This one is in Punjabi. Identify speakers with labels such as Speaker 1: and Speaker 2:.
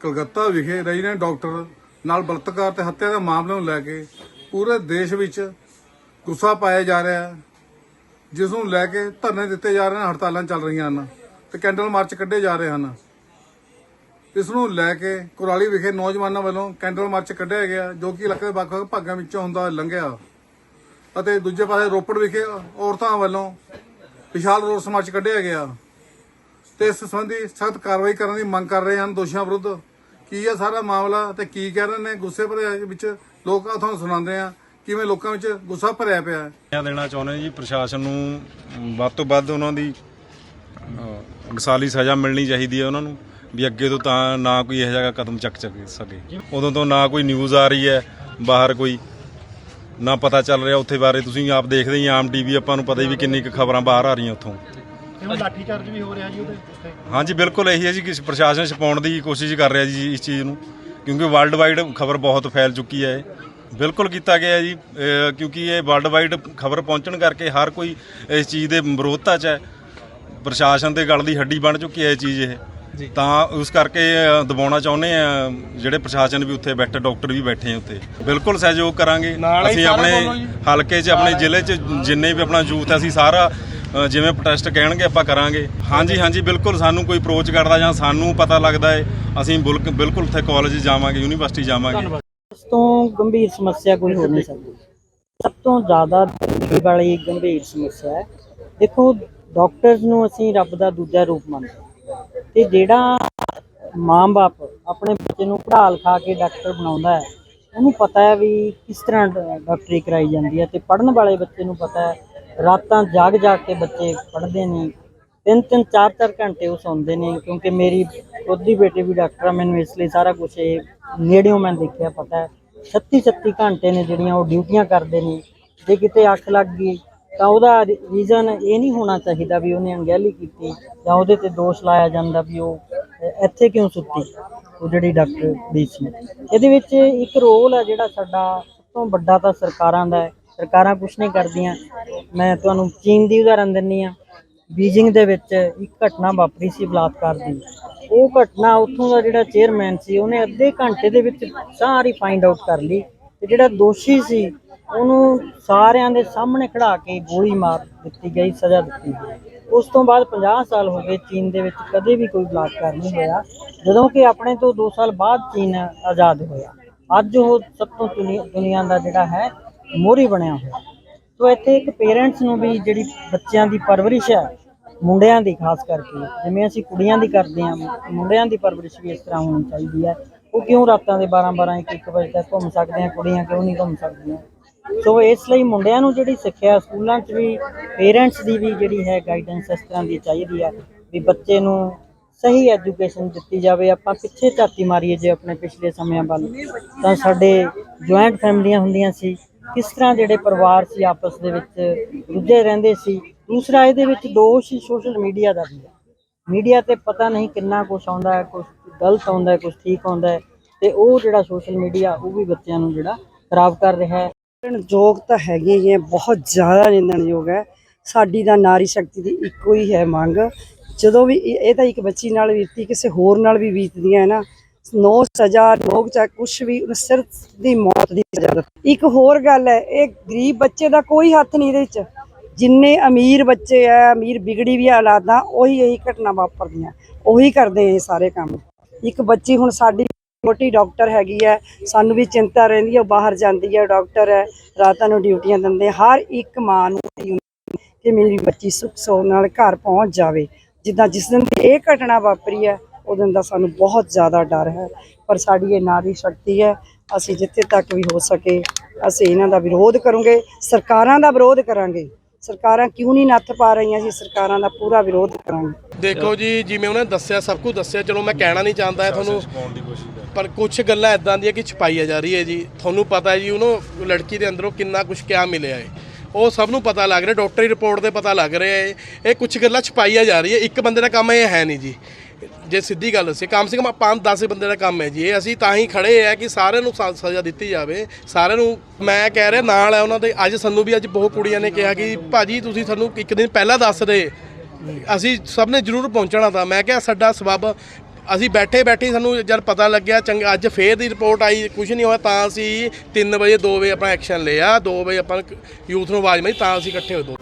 Speaker 1: ਕਲਕੱਤਾ ਵਿਖੇ ਰੈਜ਼ੀਡੈਂਟ ਡਾਕਟਰ ਨਾਲ ਬਲਤਕਾਰ ਤੇ ਹੱਤਿਆ ਦੇ ਮਾਮਲੇ ਨੂੰ ਲੈ ਕੇ ਪੂਰੇ ਦੇਸ਼ ਵਿੱਚ ਗੁੱਸਾ ਪਾਇਆ ਜਾ ਰਿਹਾ ਜਿਸ ਨੂੰ ਲੈ ਕੇ ਧਰਨੇ ਦਿੱਤੇ ਜਾ ਰਹੇ ਹਨ ਹੜਤਾਲਾਂ ਚੱਲ ਰਹੀਆਂ ਹਨ ਤੇ ਕੈਂਡਲ ਮਾਰਚ ਕੱਢੇ ਜਾ ਰਹੇ ਹਨ। ਇਸ ਨੂੰ ਲੈ ਕੇ ਕੁਰਾਲੀ ਵਿਖੇ ਨੌਜਵਾਨਾਂ ਵੱਲੋਂ ਕੈਂਡਲ ਮਾਰਚ ਕੱਢਿਆ ਗਿਆ, ਜੋ ਕਿ ਇਲਾਕੇ ਦੇ ਵੱਖ-ਵੱਖ ਭਾਗਾਂ ਵਿੱਚੋਂ ਹੁੰਦਾ ਲੰਘਿਆ। ਅਤੇ ਦੂਜੇ ਪਾਸੇ ਰੋਪੜ ਵਿਖੇ ਔਰਤਾਂ ਵੱਲੋਂ ਵਿਸ਼ਾਲ ਰੋਸ ਮਾਰਚ ਕੱਢਿਆ ਗਿਆ। ਤੇ ਇਸ ਸੰਬੰਧੀ ਸਖਤ ਕਾਰਵਾਈ ਕਰਨ ਦੀ ਮੰਗ ਕਰ ਰਹੇ ਹਨ ਦੋਸ਼ੀਆਂ ਵਿਰੁੱਧ। ਕੀ ਹੈ ਸਾਰਾ ਮਾਮਲਾ ਤੇ ਕੀ ਕਹਿ ਰਹੇ ਨੇ? ਗੁੱਸੇ ਭਰੇ ਵਿੱਚ ਲੋਕ ਆ ਤੁਹਾਨੂੰ ਸੁਣਾਉਂਦੇ ਆ। ਕਿਵੇਂ ਲੋਕਾਂ ਵਿੱਚ ਗੁੱਸਾ ਭਰਿਆ ਪਿਆ ਹੈ?
Speaker 2: ਦੇਣਾ ਚਾਹੁੰਦੇ ਜੀ, ਪ੍ਰਸ਼ਾਸਨ ਨੂੰ ਵੱਧ ਤੋਂ ਵੱਧ ਉਹਨਾਂ ਦੀ ਮਿਸਾਲੀ ਸਜ਼ਾ ਮਿਲਣੀ ਚਾਹੀਦੀ ਹੈ ਉਹਨਾਂ ਨੂੰ, ਵੀ ਅੱਗੇ ਤੋਂ ਤਾਂ ਨਾ ਕੋਈ ਇਹੋ ਜਿਹਾ ਕਦਮ ਚੱਕ ਚੱਕ ਸਕੇ। ਉਦੋਂ ਤੋਂ ਨਾ ਕੋਈ ਨਿਊਜ਼ ਆ ਰਹੀ ਹੈ, ਬਾਹਰ ਕੋਈ ਨਾ ਪਤਾ ਚੱਲ ਰਿਹਾ, ਉੱਥੇ ਬਾਰੇ ਤੁਸੀਂ ਆਪ ਦੇਖਦੇ ਹੀ ਆਮ ਟੀਵੀ ਆਪਾਂ ਨੂੰ ਪਤਾ ਹੀ ਵੀ ਕਿੰਨੀ ਕੁ ਖਬਰਾਂ ਬਾਹਰ ਆ ਰਹੀਆਂ ਉੱਥੋਂ।
Speaker 3: ਕਿਉਂ ਲਾਠੀ ਚਾਰਜ ਵੀ ਹੋ ਰਿਹਾ ਜੀ ਉਹਦੇ ਉੱਤੇ।
Speaker 2: ਹਾਂਜੀ ਬਿਲਕੁਲ ਇਹੀ ਹੈ ਜੀ ਕਿ ਪ੍ਰਸ਼ਾਸਨ ਛਪਾਉਣ ਦੀ ਕੋਸ਼ਿਸ਼ ਕਰ ਰਿਹਾ ਜੀ ਇਸ ਚੀਜ਼ ਨੂੰ ਕਿਉਂਕਿ ਵਰਲਡ ਵਾਈਡ ਖਬਰ ਬਹੁਤ ਫੈਲ ਚੁੱਕੀ ਹੈ। ਇਹ ਬਿਲਕੁਲ ਕੀਤਾ ਗਿਆ ਜੀ ਕਿਉਂਕਿ ਇਹ ਵਰਲਡ ਵਾਈਡ ਖਬਰ ਪਹੁੰਚਣ ਕਰਕੇ ਹਰ ਕੋਈ ਇਸ ਚੀਜ਼ ਦੇ ਵਿਰੋਧਤਾ 'ਚ ਹੈ। ਪ੍ਰਸ਼ਾਸਨ ਦੇ ਗਲ ਦੀ ਹੱਡੀ ਬਣ ਚੁੱਕੀ ਹੈ ਇਹ ਚੀਜ਼ ਇਹ। ਤਾਂ ਉਸ ਕਰਕੇ ਦਬਾਉਣਾ ਚਾਹੁੰਦੇ ਆ ਜਿਹੜੇ ਪ੍ਰਸ਼ਾਸਨ ਵੀ ਉੱਥੇ ਬੈਠੇ ਡਾਕਟਰ ਵੀ ਬੈਠੇ ਆ ਉੱਥੇ। ਬਿਲਕੁਲ ਸਹਿਯੋਗ ਕਰਾਂਗੇ। ਅਸੀਂ ਆਪਣੇ ਹਲਕੇ 'ਚ ਆਪਣੇ ਜ਼ਿਲ੍ਹੇ 'ਚ ਜਿੰਨੇ ਵੀ ਆਪਣਾ ਯੂਥ ਹੈ ਅਸੀਂ ਸਾਰਾ ਜਿਵੇਂ ਪ੍ਰੋਟੈਸਟ ਕਹਿਣਗੇ, ਆਪਾਂ ਕਰਾਂਗੇ। ਹਾਂਜੀ ਹਾਂਜੀ, ਬਿਲਕੁਲ ਸਾਨੂੰ ਕੋਈ ਅਪਰੋਚ ਕਰਦਾ ਜਾਂ ਸਾਨੂੰ ਪਤਾ ਲੱਗਦਾ ਹੈ ਅਸੀਂ ਬਿਲਕੁਲ ਉੱਥੇ ਕਾਲਜ ਜਾਵਾਂਗੇ ਯੂਨੀਵਰਸਿਟੀ ਜਾਵਾਂਗੇ।
Speaker 4: ਇਸ ਤੋਂ ਗੰਭੀਰ ਸਮੱਸਿਆ ਕੋਈ ਹੋ ਨਹੀਂ ਸਕਦੀ ਸਭ ਤੋਂ ਜ਼ਿਆਦਾ ਵਾਲੀ ਗੰਭੀਰ ਸਮੱਸਿਆ ਹੈ। ਦੇਖੋ ਡਾਕਟਰਸ ਨੂੰ ਅਸੀਂ ਰੱਬ ਦਾ ਦੂਜਾ ਰੂਪ ਮੰਨਦੇ ਤੇ ਜਿਹੜਾ ਮਾਂ-ਬਾਪ ਆਪਣੇ ਬੱਚੇ ਨੂੰ ਪੜ੍ਹਾ ਲਿਖਾ ਕੇ ਡਾਕਟਰ ਬਣਾਉਂਦਾ ਹੈ, ਉਹਨੂੰ ਪਤਾ ਹੈ ਵੀ ਕਿਸ ਤਰ੍ਹਾਂ ਡਾਕਟਰੀ ਕਰਾਈ ਜਾਂਦੀ ਹੈ ਤੇ ਪੜਨ ਵਾਲੇ ਬੱਚੇ ਨੂੰ ਪਤਾ ਹੈ ਰਾਤਾਂ ਜਾਗ ਜਾਗ ਕੇ ਬੱਚੇ ਪੜ੍ਹਦੇ ਨੇ। ਤਿੰਨ ਤਿੰਨ ਚਾਰ ਚਾਰ ਘੰਟੇ ਉਹ ਸੌਂਦੇ ਨੇ ਕਿਉਂਕਿ ਮੇਰੀ ਖੁਦ ਦੀ ਬੇਟੀ ਵੀ ਡਾਕਟਰ ਆ, ਮੈਨੂੰ ਇਸ ਲਈ ਸਾਰਾ ਕੁਝ ਇਹ ਨੇੜਿਓਂ ਮੈਂ ਦੇਖਿਆ, ਪਤਾ ਹੈ। 36 36 ਘੰਟੇ ਨੇ ਜਿਹੜੀਆਂ ਉਹ ਡਿਊਟੀਆਂ ਕਰਦੇ ਨੇ। ਜੇ ਕਿਤੇ ਅੱਖ ਲੱਗ ਗਈ ਤਾਂ ਉਹਦਾ ਰੀਜ਼ਨ ਇਹ ਨਹੀਂ ਹੋਣਾ ਚਾਹੀਦਾ ਵੀ ਉਹਨੇ ਅਣਗਹਿਲੀ ਕੀਤੀ ਜਾਂ ਉਹਦੇ ਤੇ ਦੋਸ਼ ਲਾਇਆ ਜਾਂਦਾ ਵੀ ਉਹ ਇੱਥੇ ਕਿਉਂ ਸੁੱਤੀ, ਉਹ ਜਿਹੜੀ ਡਾਕਟਰ ਦੀ ਸੀ। ਇਹਦੇ ਵਿੱਚ ਇੱਕ ਰੋਲ ਹੈ ਜਿਹੜਾ ਸਾਡਾ ਸਭ ਤੋਂ ਵੱਡਾ ਤਾਂ ਸਰਕਾਰਾਂ ਦਾ ਹੈ। ਸਰਕਾਰਾਂ ਕੁਝ ਨਹੀਂ ਕਰਦੀਆਂ। ਮੈਂ ਤੁਹਾਨੂੰ ਚੀਨ ਦੀ ਉਦਾਹਰਨ ਦਿੰਨੀ ਆ। ਬੀਜਿੰਗ ਦੇ ਵਿੱਚ ਇੱਕ ਘਟਨਾ ਵਾਪਰੀ ਸੀ ਬਲਾਤਕਾਰ ਦੀ। ਉਹ ਘਟਨਾ ਉੱਥੋਂ ਦਾ ਜਿਹੜਾ ਚੇਅਰਮੈਨ ਸੀ, ਉਹਨੇ ਅੱਧੇ ਘੰਟੇ ਦੇ ਵਿੱਚ ਸਾਰੀ ਫਾਈਂਡ ਆਊਟ ਕਰ ਲਈ ਤੇ ਜਿਹੜਾ ਦੋਸ਼ੀ ਸੀ, ਉਹਨੂੰ ਸਾਰਿਆਂ ਦੇ ਸਾਹਮਣੇ ਖੜਾ ਕੇ ਗੋਲੀ ਮਾਰ ਦਿੱਤੀ ਗਈ, ਸਜ਼ਾ ਦਿੱਤੀ ਗਈ। ਉਸ ਤੋਂ ਬਾਅਦ 50 ਸਾਲ ਹੋ ਗਏ ਚੀਨ ਦੇ ਵਿੱਚ ਕਦੇ ਵੀ ਕੋਈ ਬਲਾਤਕਾਰ ਨਹੀਂ ਹੋਇਆ, ਜਦੋਂ ਕਿ ਆਪਣੇ ਤੋਂ 2 ਸਾਲ ਬਾਅਦ ਚੀਨ ਆਜ਼ਾਦ ਹੋਇਆ। ਅੱਜ ਉਹ ਸਭ ਤੋਂ ਦੁਨੀ- ਦੁਨੀਆ ਦਾ ਜਿਹੜਾ ਹੈ ਮੋਹਰੀ ਬਣਿਆ ਹੋਇਆ। ਸੋ ਇੱਥੇ ਇੱਕ ਪੇਰੈਂਟਸ ਨੂੰ ਵੀ ਜਿਹੜੀ ਬੱਚਿਆਂ ਦੀ ਪਰਵਰਿਸ਼ ਹੈ, ਮੁੰਡਿਆਂ ਦੀ ਖਾਸ ਕਰਕੇ, ਜਿਵੇਂ ਅਸੀਂ ਕੁੜੀਆਂ ਦੀ ਕਰਦੇ ਹਾਂ, ਮੁੰਡਿਆਂ ਦੀ ਪਰਵਰਿਸ਼ ਵੀ ਇਸ ਤਰ੍ਹਾਂ ਹੋਣੀ ਚਾਹੀਦੀ ਹੈ। ਉਹ ਕਿਉਂ ਰਾਤਾਂ ਦੇ 12 12 1 1 ਵਜੇ ਤੱਕ ਘੁੰਮ ਸਕਦੇ ਆ ਕੁੜੀਆਂ ਕਿਉਂ ਨਹੀਂ ਘੁੰਮ ਸਕਦੀਆਂ? ਸੋ ਇਸ ਲਈ ਮੁੰਡਿਆਂ ਨੂੰ ਜਿਹੜੀ ਸਿੱਖਿਆ ਸਕੂਲਾਂ 'ਚ ਵੀ ਪੇਰੈਂਟਸ ਦੀ ਵੀ ਜਿਹੜੀ ਹੈ ਗਾਈਡੈਂਸ ਇਸ ਤਰ੍ਹਾਂ ਦੀ ਚਾਹੀਦੀ ਹੈ ਵੀ ਬੱਚੇ ਨੂੰ ਸਹੀ ਐਜੂਕੇਸ਼ਨ ਦਿੱਤੀ ਜਾਵੇ। ਆਪਾਂ ਪਿੱਛੇ ਝਾਤੀ ਮਾਰੀਏ ਜੇ ਆਪਣੇ ਪਿਛਲੇ ਸਮਿਆਂ ਵੱਲ, ਤਾਂ ਸਾਡੇ ਜੁਆਇੰਟ ਫੈਮਲੀਆਂ ਹੁੰਦੀਆਂ ਸੀ ਕਿਸ ਤਰ੍ਹਾਂ ਜਿਹੜੇ ਪਰਿਵਾਰ ਸੀ ਆਪਸ ਦੇ ਵਿੱਚ ਰੁੱਝੇ ਰਹਿੰਦੇ ਸੀ? ਦੂਸਰਾ, ਇਹਦੇ ਵਿੱਚ ਦੋਸ਼ ਸੋਸ਼ਲ ਮੀਡੀਆ ਦਾ ਵੀ ਹੈ। ਮੀਡੀਆ ਤੇ ਪਤਾ ਨਹੀਂ ਕਿੰਨਾ ਕੁਝ ਆਉਂਦਾ ਹੈ ਕੁਝ ਗਲਤ ਆਉਂਦਾ ਹੈ ਕੁਝ ਠੀਕ ਆਉਂਦਾ ਹੈ ਤੇ ਉਹ ਜਿਹੜਾ ਸੋਸ਼ਲ ਮੀਡੀਆ ਉਹ ਵੀ ਬੱਚਿਆਂ ਨੂੰ ਜਿਹੜਾ ਖਰਾਬ ਕਰ ਰਿਹਾ ਹੈ।
Speaker 5: ਯੋਗ ਤਾਂ ਹੈਗੇ ਹੀ ਹੈ, ਬਹੁਤ ਜ਼ਿਆਦਾ ਨਿੰਦਣਯੋਗ ਹੈ। ਸਾਡੀ ਤਾਂ ਨਾਰੀ ਸ਼ਕਤੀ ਦੀ ਇੱਕੋ ਹੀ ਹੈ ਮੰਗ। ਜਦੋਂ ਵੀ ਇਹ ਤਾਂ ਇੱਕ ਬੱਚੀ ਨਾਲ ਬੀਤੀ ਕਿਸੇ ਹੋਰ ਨਾਲ ਵੀ ਬੀਤਦੀਆਂ ਹੈ ਨਾ ਨੋ ਸਜ਼ਾ ਲੋਕ ਚਾਹੇ ਕੁਛ ਵੀ ਸਿਰਫ ਦੀ ਮੌਤ ਦੀ ਸਜ਼ਾ ਇੱਕ ਹੋਰ ਗੱਲ ਹੈ, ਇਹ ਗਰੀਬ ਬੱਚੇ ਦਾ ਕੋਈ ਹੱਥ ਨਹੀਂ ਇਹਦੇ ਵਿੱਚ। ਜਿੰਨੇ ਅਮੀਰ ਬੱਚੇ ਆ, ਅਮੀਰ ਵਿਗੜੀ ਵੀ ਔਲਾਦਾਂ ਉਹੀ ਇਹੀ ਘਟਨਾ ਵਾਪਰਦੀਆਂ। ਉਹੀ ਕਰਦੇ ਇਹ ਸਾਰੇ ਕੰਮ। ਇੱਕ ਬੱਚੀ ਹੁਣ ਸਾਡੀ ਛੋਟੀ ਡਾਕਟਰ ਹੈਗੀ ਹੈ, ਸਾਨੂੰ ਵੀ ਚਿੰਤਾ ਰਹਿੰਦੀ ਹੈ, ਉਹ ਬਾਹਰ ਜਾਂਦੀ ਹੈ, ਡਾਕਟਰ ਹੈ, ਰਾਤਾਂ ਨੂੰ ਡਿਊਟੀਆਂ ਦਿੰਦੇ ਹਰ ਇੱਕ ਮਾਂ ਨੂੰ ਕਿ ਮੇਰੀ ਬੱਚੀ ਸੁੱਖ ਸੌਖ ਨਾਲ ਘਰ ਪਹੁੰਚ ਜਾਵੇ। ਜਿੱਦਾਂ ਜਿਸ ਦਿਨ ਦੀ ਇਹ ਘਟਨਾ ਵਾਪਰੀ ਹੈ ਉਹ ਦਿਨ ਦਾ ਸਾਨੂੰ ਬਹੁਤ ਜ਼ਿਆਦਾ ਡਰ ਹੈ। ਪਰ ਸਾਡੀ ਇਹ ਨਾਰੀ ਸ਼ਕਤੀ ਹੈ ਅਸੀਂ ਜਿੱਥੇ ਤੱਕ ਵੀ ਹੋ ਸਕੇ ਅਸੀਂ ਇਹਨਾਂ ਦਾ ਵਿਰੋਧ ਕਰੂੰਗੇ ਸਰਕਾਰਾਂ ਦਾ ਵਿਰੋਧ ਕਰਾਂਗੇ। ਸਰਕਾਰਾਂ ਕਿਉਂ ਨਹੀਂ ਨੱਥ ਪਾ ਰਹੀਆਂ ਜੀ? ਸਰਕਾਰਾਂ ਦਾ ਪੂਰਾ ਵਿਰੋਧ ਕਰਾਂਗੇ।
Speaker 3: ਦੇਖੋ ਜੀ ਜਿਵੇਂ ਉਹਨੇ ਦੱਸਿਆ ਸਭ ਕੁਝ ਦੱਸਿਆ ਚਲੋ ਮੈਂ ਕਹਿਣਾ ਨਹੀਂ ਚਾਹੁੰਦਾ ਤੁਹਾਨੂੰ ਪਰ ਕੁਝ ਗੱਲਾਂ ਐਦਾਂ ਦੀਆਂ ਕਿ ਛਪਾਈਆਂ ਜਾ ਰਹੀ ਹੈ ਜੀ। ਤੁਹਾਨੂੰ ਪਤਾ ਹੈ ਜੀ ਉਹਨੂੰ ਲੜਕੀ ਦੇ ਅੰਦਰੋਂ ਕਿੰਨਾ ਕੁਝ ਕਿਆ ਮਿਲਿਆ ਹੈ। ਉਹ ਸਭ ਨੂੰ ਪਤਾ ਲੱਗ ਰਿਹਾ ਡਾਕਟਰੀ ਰਿਪੋਰਟ ਦੇ ਪਤਾ ਲੱਗ ਰਿਹਾ ਹੈ। ਇਹ ਕੁਝ ਗੱਲਾਂ ਛਪਾਈਆਂ ਜਾ ਰਹੀ ਹੈ। ਇੱਕ ਬੰਦੇ ਦਾ ਕੰਮ ਇਹ ਹੈ ਨਹੀਂ ਜੀ। ਜੇ ਸਿੱਧੀ ਗੱਲ ਸੀ ਕਮ ਸੇ ਕਮ 5-10 ਬੰਦੇ ਦਾ ਕੰਮ ਹੈ ਜੀ। ਇਹ ਅਸੀਂ ਤਾਂ ਹੀ ਖੜੇ ਆ ਕਿ ਸਾਰਿਆਂ ਨੂੰ ਸ- ਸਜ਼ਾ ਦਿੱਤੀ ਜਾਵੇ। ਸਾਰਿਆਂ ਨੂੰ ਮੈਂ ਕਹਿ ਰਿਹਾ, ਨਾਲ ਹੈ ਉਹਨਾਂ ਦੇ। ਅੱਜ ਸਾਨੂੰ ਵੀ ਅੱਜ ਬਹੁਤ ਕੁੜੀਆਂ ਨੇ ਕਿਹਾ ਕਿ ਭਾਜੀ ਤੁਸੀਂ ਸਾਨੂੰ ਇੱਕ ਦਿਨ ਪਹਿਲਾਂ ਦੱਸ ਦੇ। ਅਸੀਂ ਸਭ ਨੇ ਜ਼ਰੂਰ ਪਹੁੰਚਣਾ ਤਾਂ। ਮੈਂ ਕਿਹਾ ਸਾਡਾ ਸਬਬ, ਅਸੀਂ ਬੈਠੇ ਬੈਠੇ ਸਾਨੂੰ ਜਦ ਪਤਾ ਲੱਗਿਆ, ਚੰਗਾ ਅੱਜ ਫੇਰ ਦੀ ਰਿਪੋਰਟ ਆਈ ਕੁਝ ਨਹੀਂ ਹੋਇਆ ਤਾਂ ਅਸੀਂ 3 ਵਜੇ 2 ਵਜੇ ਆਪਣਾ ਐਕਸ਼ਨ ਲਿਆ 2 ਵਜੇ ਆਪਾਂ ਯੂਥ ਨੂੰ ਆਵਾਜ਼ ਮਾਰੀ, ਤਾਂ ਅਸੀਂ ਇਕੱਠੇ ਹੋਏ ਦੋ।